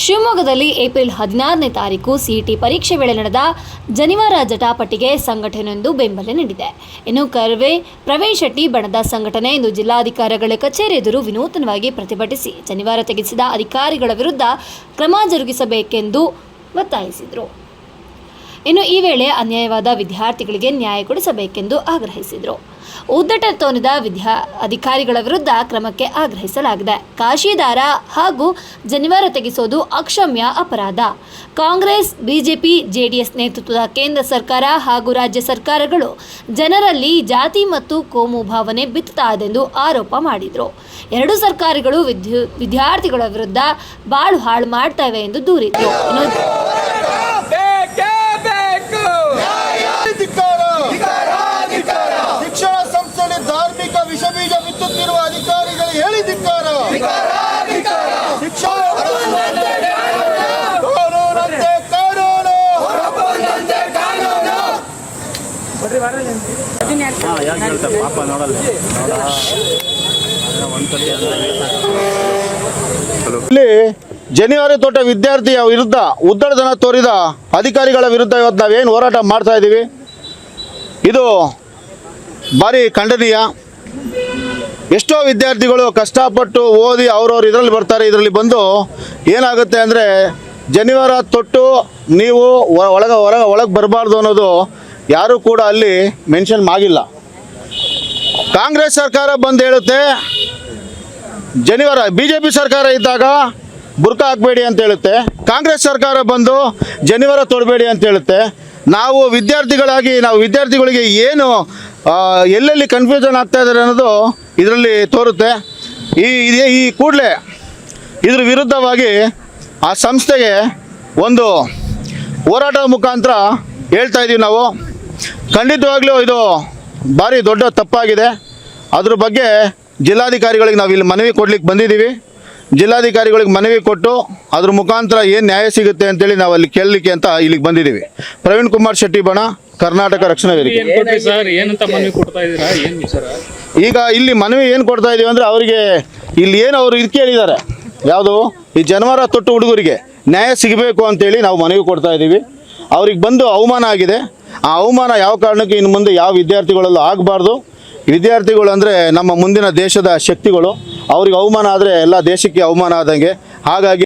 ಶಿವಮೊಗ್ಗದಲ್ಲಿ ಏಪ್ರಿಲ್ ಹದಿನಾರನೇ ತಾರೀಕು ಸಿಇಟಿ ಪರೀಕ್ಷೆ ವೇಳೆ ನಡೆದ ಜನಿವಾರ ಜಟಾಪಟಿಗೆ ಸಂಘಟನೆಯೊಂದು ಬೆಂಬಲ ನೀಡಿದೆ. ಇನ್ನು ಕರ್ವೆ ಪ್ರವೀಣ್ ಶೆಟ್ಟಿ ಬಣದ ಸಂಘಟನೆ ಇಂದು ಜಿಲ್ಲಾಧಿಕಾರಿಗಳ ಕಚೇರಿ ಎದುರು ವಿನೂತನವಾಗಿ ಪ್ರತಿಭಟಿಸಿ ಜನಿವಾರ ತೆಗೆಸಿದ ಅಧಿಕಾರಿಗಳ ವಿರುದ್ಧ ಕ್ರಮ ಜರುಗಿಸಬೇಕೆಂದು ಒತ್ತಾಯಿಸಿದರು. ಇನ್ನು ಈ ವೇಳೆ ಅನ್ಯಾಯವಾದ ವಿದ್ಯಾರ್ಥಿಗಳಿಗೆ ನ್ಯಾಯ ಕೊಡಿಸಬೇಕೆಂದು ಆಗ್ರಹಿಸಿದರು. ಉದ್ದಟ ತೋನಿದ ವಿದ್ಯಾ ಅಧಿಕಾರಿಗಳ ವಿರುದ್ಧ ಕ್ರಮಕ್ಕೆ ಆಗ್ರಹಿಸಲಾಗಿದೆ. ಕಾಶಿದಾರ ಹಾಗೂ ಜನಿವಾರ ತೆಗೆಸೋದು ಅಕ್ಷಮ್ಯ ಅಪರಾಧ. ಕಾಂಗ್ರೆಸ್, ಬಿಜೆಪಿ, ಜೆಡಿಎಸ್ ನೇತೃತ್ವದ ಕೇಂದ್ರ ಸರ್ಕಾರ ಹಾಗೂ ರಾಜ್ಯ ಸರ್ಕಾರಗಳು ಜನರಲ್ಲಿ ಜಾತಿ ಮತ್ತು ಕೋಮು ಭಾವನೆ ಬಿತ್ತುತ್ತಾದೆಂದು ಆರೋಪ ಮಾಡಿದರು. ಎರಡು ಸರ್ಕಾರಗಳು ವಿದ್ಯು ವಿದ್ಯಾರ್ಥಿಗಳ ವಿರುದ್ಧ ಬಾಳು ಹಾಳು ಮಾಡ್ತವೆ ಎಂದು ದೂರಿದರು. ಪಾಪ ನೋಡಲ್ಲ. ಇಲ್ಲಿ ಜನಿವಾರಿ ತೋಟ ವಿದ್ಯಾರ್ಥಿಯ ವಿರುದ್ಧ ಉದ್ದಡತನ ತೋರಿದ ಅಧಿಕಾರಿಗಳ ವಿರುದ್ಧ ಇವತ್ತು ನಾವೇನು ಹೋರಾಟ ಮಾಡ್ತಾ ಇದ್ದೀವಿ ಇದು ಭಾರಿ ಖಂಡನೀಯ. ಎಷ್ಟೋ ವಿದ್ಯಾರ್ಥಿಗಳು ಕಷ್ಟಪಟ್ಟು ಓದಿ ಅವ್ರವ್ರು ಇದರಲ್ಲಿ ಬರ್ತಾರೆ, ಇದರಲ್ಲಿ ಬಂದು ಏನಾಗುತ್ತೆ ಅಂದರೆ ಜನಿವಾರ ತೊಟ್ಟು ನೀವು ಒಳಗೆ, ಹೊರಗೆ, ಒಳಗೆ ಬರಬಾರ್ದು ಅನ್ನೋದು ಯಾರೂ ಕೂಡ ಅಲ್ಲಿ ಮೆನ್ಷನ್ ಆಗಿಲ್ಲ ಕಾಂಗ್ರೆಸ್ ಸರ್ಕಾರ ಬಂದು ಹೇಳುತ್ತೆ, ಜನಿವಾರ ಬಿ ಜೆ ಪಿ ಸರ್ಕಾರ ಇದ್ದಾಗ ಬುರ್ಕ ಹಾಕಬೇಡಿ ಅಂತ ಹೇಳುತ್ತೆ, ಕಾಂಗ್ರೆಸ್ ಸರ್ಕಾರ ಬಂದು ಜನಿವಾರ ತೊಡಬೇಡಿ ಅಂತ ಹೇಳುತ್ತೆ. ನಾವು ವಿದ್ಯಾರ್ಥಿಗಳಾಗಿ, ನಾವು ವಿದ್ಯಾರ್ಥಿಗಳಿಗೆ ಏನು ಎಲ್ಲೆಲ್ಲಿ ಕನ್ಫ್ಯೂಷನ್ ಆಗ್ತಾ ಇದ್ದಾರೆ ಅನ್ನೋದು ಇದರಲ್ಲಿ ತೋರುತ್ತೆ. ಈ, ಇದೇ ಈ ಕೂಡಲೇ ಇದ್ರ ವಿರುದ್ಧವಾಗಿ ಆ ಸಂಸ್ಥೆಗೆ ಒಂದು ಹೋರಾಟದ ಮುಖಾಂತರ ಹೇಳ್ತಾ ಇದ್ದೀವಿ ನಾವು. ಖಂಡಿತವಾಗ್ಲೂ ಇದು ಭಾರಿ ದೊಡ್ಡ ತಪ್ಪಾಗಿದೆ. ಅದ್ರ ಬಗ್ಗೆ ಜಿಲ್ಲಾಧಿಕಾರಿಗಳಿಗೆ ನಾವು ಇಲ್ಲಿ ಮನವಿ ಕೊಡ್ಲಿಕ್ಕೆ ಬಂದಿದ್ದೀವಿ ಜಿಲ್ಲಾಧಿಕಾರಿಗಳಿಗೆ ಮನವಿ ಕೊಟ್ಟು ಅದ್ರ ಮುಖಾಂತರ ಏನು ನ್ಯಾಯ ಸಿಗುತ್ತೆ ಅಂತೇಳಿ ನಾವು ಅಲ್ಲಿ ಕೇಳಲಿಕ್ಕೆ ಅಂತ ಇಲ್ಲಿಗೆ ಬಂದಿದ್ದೀವಿ ಪ್ರವೀಣ್ ಕುಮಾರ್ ಶೆಟ್ಟಿ ಬಣ ಕರ್ನಾಟಕ ರಕ್ಷಣಾ ವೇದಿಕೆ. ಸರ್? ಏನಂತ ಮನವಿ ಕೊಡ್ತಾ ಇದೀರಾ ಏನ್ ಸರ್? ಈಗ ಇಲ್ಲಿ ಮನವಿ ಏನು ಕೊಡ್ತಾ ಇದೀವಿ ಅಂದರೆ ಅವರಿಗೆ ಇಲ್ಲಿ ಏನು ಅವರು ಇದು ಕೇಳಿದ್ದಾರೆ ಯಾವುದು? ಈ ಜನವರ ತೊಟ್ಟು ಹುಡುಗರಿಗೆ ನ್ಯಾಯ ಸಿಗಬೇಕು ಅಂತೇಳಿ ನಾವು ಮನವಿ ಕೊಡ್ತಾ ಇದ್ದೀವಿ ಅವ್ರಿಗೆ ಬಂದು ಅವಮಾನ ಆಗಿದೆ. ಆ ಅವಮಾನ ಯಾವ ಕಾರಣಕ್ಕೆ ಇನ್ನು ಮುಂದೆ ಯಾವ ವಿದ್ಯಾರ್ಥಿಗಳಲ್ಲೂ ಆಗಬಾರ್ದು? ವಿದ್ಯಾರ್ಥಿಗಳು ಅಂದರೆ ನಮ್ಮ ಮುಂದಿನ ದೇಶದ ಶಕ್ತಿಗಳು. ಅವ್ರಿಗೆ ಅವಮಾನ ಆದರೆ ಎಲ್ಲ ದೇಶಕ್ಕೆ ಅವಮಾನ ಆದಂಗೆ. ಹಾಗಾಗಿ